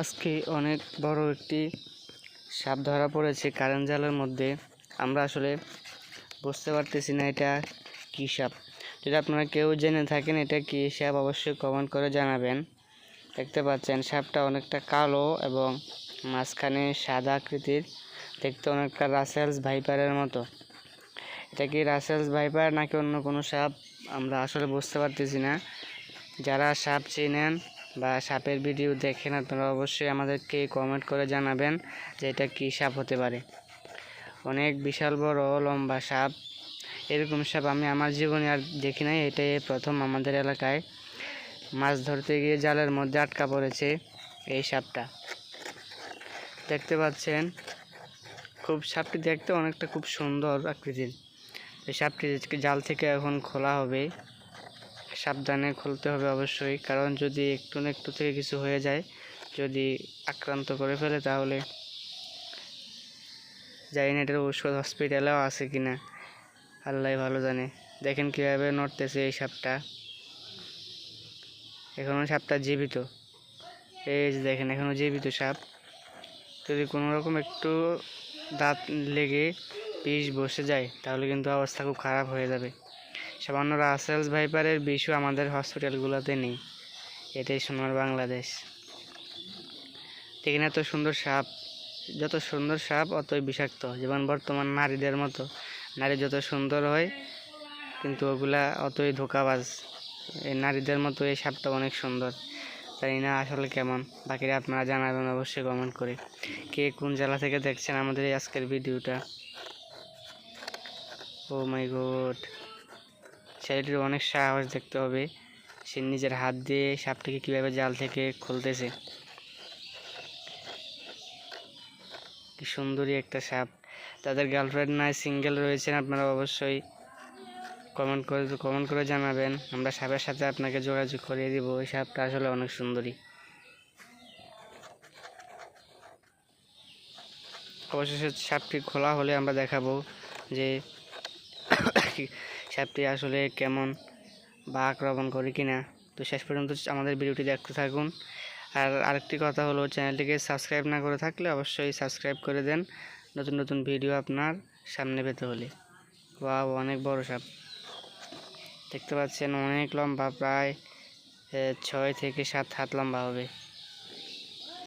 আজকে অনেক বড় একটি সাপ ধরা পড়েছে কারেন্ট জালের মধ্যে। আমরা আসলে বুঝতে পারতেছি না এটা কী সাপ। যদি আপনারা কেউ জেনে থাকেন এটা কী সাপ, অবশ্যই কমেন্ট করে জানাবেন। দেখতে পাচ্ছেন সাপটা অনেকটা কালো এবং মাঝখানে সাদা আকৃতির। দেখতে অনেকটা রাসেলস ভাইপারের মতো। এটা কি রাসেলস ভাইপার নাকি অন্য কোনো সাপ? আমরা আসলে বুঝতে পারতেছি না। যারা সাপ চেনেন বা সাপের ভিডিও দেখেন আপনারা অবশ্যই আমাদেরকে কমেন্ট করে জানাবেন যে এটা কী সাপ হতে পারে। অনেক বিশাল বড় লম্বা সাপ। এরকম সাপ আমি আমার জীবনে আর দেখি নাই, এটাই প্রথম আমাদের এলাকায়। মাছ ধরতে গিয়ে জালের মধ্যে আটকা পড়েছে এই সাপটা। দেখতে পাচ্ছেন, খুব সাপটি দেখতে অনেকটা খুব সুন্দর আকৃতির। এই সাপটি জাল থেকে এখন খোলা হবে। সাবধানে খুলতে হবে অবশ্যই। কারণ যদি একটু না একটু থেকে কিছু হয়ে যায়, যদি আক্রান্ত করে ফেলে তাহলে জানি না এটার ওষুধ হসপিটালেও আছে কি না আল্লাহ ভালো জানে। দেখেন কীভাবে নড়তেছে এই সাপটা। এখনও সাপটা জীবিত। এই যে দেখেন এখনও জীবিত সাপ। যদি কোনো রকম একটু দাঁত লেগে বিষ বসে যায়, তাহলে কিন্তু অবস্থা খুব খারাপ হয়ে যাবে। সামান্য রাসেলস ভাইপারের বিষও আমাদের হসপিটালগুলোতে নেই। এটাই সোনার বাংলাদেশ। দেখেন এত সুন্দর সাপ। যত সুন্দর সাপ, অতই বিষাক্ত। যেমন বর্তমান নারীদের মতো। নারী যত সুন্দর হয়, কিন্তু ওগুলা অতই ধোকাবাজ। এই নারীদের মতো এই সাপটা অনেক সুন্দর। জানি না আসলে কেমন। বাকিরা আপনারা জানাবেন অবশ্যই কমেন্ট করে। কে কোন জেলা থেকে দেখছেন আমাদের এই আজকের ভিডিওটা? ও মাই গড ছেলেটির অনেক সাহস দেখতে হবে সে নিজের হাত দিয়ে সাপটিকে কীভাবে জাল থেকে খুলতেছে। কি সুন্দরী একটা সাপ। তাদের গার্লফ্রেন্ড নাই সিঙ্গেল রয়েছেন আপনারা অবশ্যই কমেন্ট করে কমেন্ট করে জানাবেন। আমরা সাপের সাথে আপনাকে যোগাযোগ করিয়ে দিব ওই সাপটা আসলে অনেক সুন্দরী। অবশেষে সাপটি খোলা হলে আমরা দেখাবো যে সাপটি আসলে কেমন বা আক্রমণ করে কিনা? তো শেষ পর্যন্ত আমাদের ভিডিওটি দেখতে থাকুন। আর আরেকটি কথা হলো, চ্যানেলটিকে সাবস্ক্রাইব না করে থাকলে অবশ্যই সাবস্ক্রাইব করে দেন নতুন নতুন ভিডিও আপনার সামনে পেতে হলে। বা অনেক বড় সাপ। দেখতে পাচ্ছেন, অনেক লম্বা, প্রায় ছয় থেকে সাত হাত লম্বা হবে।